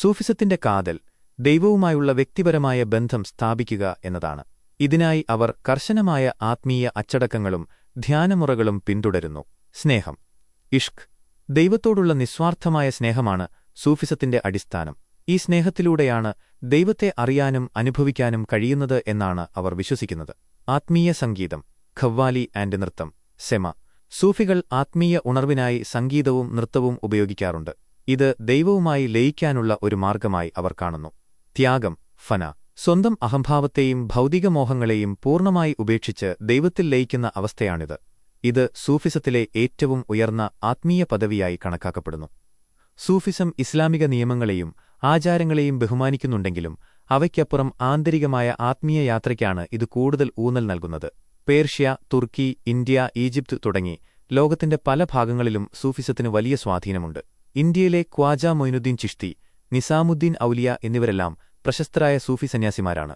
സൂഫിസത്തിന്റെ കാതൽ ദൈവവുമായുള്ള വ്യക്തിപരമായ ബന്ധം സ്ഥാപിക്കുക എന്നതാണ്. ഇതിനായി അവർ കർശനമായ ആത്മീയ അച്ചടക്കങ്ങളും ധ്യാനമുറകളും പിന്തുടരുന്നു. സ്നേഹം. ഇഷ്ക്. ദൈവത്തോടുള്ള നിസ്വാർത്ഥമായ സ്നേഹമാണ് സൂഫിസത്തിന്റെ അടിസ്ഥാനം. ഈ സ്നേഹത്തിലൂടെയാണ് ദൈവത്തെ അറിയാനും അനുഭവിക്കാനും കഴിയുന്നത് എന്നാണ് അവർ വിശ്വസിക്കുന്നത്. ആത്മീയ സംഗീതം. ഖവ്വാലി ആൻഡ് നൃത്തം. സെമ. സൂഫികൾ ആത്മീയ ഉണർവിനായി സംഗീതവും നൃത്തവും ഉപയോഗിക്കാറുണ്ട്. ഇത് ദൈവവുമായി ലയിക്കാനുള്ള ഒരു മാർഗമായി അവർ കാണുന്നു. ത്യാഗം ഫന. സ്വന്തം അഹംഭാവത്തെയും ഭൗതികമോഹങ്ങളെയും പൂർണമായി ഉപേക്ഷിച്ച് ദൈവത്തിൽ ലയിക്കുന്ന അവസ്ഥയാണിത്. ഇത് സൂഫിസത്തിലെ ഏറ്റവും ഉയർന്ന ആത്മീയ പദവിയായി കണക്കാക്കപ്പെടുന്നു. സൂഫിസം ഇസ്ലാമിക നിയമങ്ങളെയും ആചാരങ്ങളെയും ബഹുമാനിക്കുന്നുണ്ടെങ്കിലും അവയ്ക്കപ്പുറം ആന്തരികമായ ആത്മീയ യാത്രയ്ക്കാണ് ഇത് കൂടുതൽ ഊന്നൽ നൽകുന്നത്. പേർഷ്യ തുർക്കി ഇന്ത്യ ഈജിപ്ത് തുടങ്ങി ലോകത്തിന്റെ പല ഭാഗങ്ങളിലും സൂഫിസത്തിന് വലിയ സ്വാധീനമുണ്ട്. ഇന്ത്യയിലെ ഖ്വാജ മൊയ്നുദ്ദീൻ ചിഷ്തി നിസാമുദ്ദീൻ ഔലിയ എന്നിവരെല്ലാം പ്രശസ്തരായ സൂഫി സന്യാസിമാരാണ്.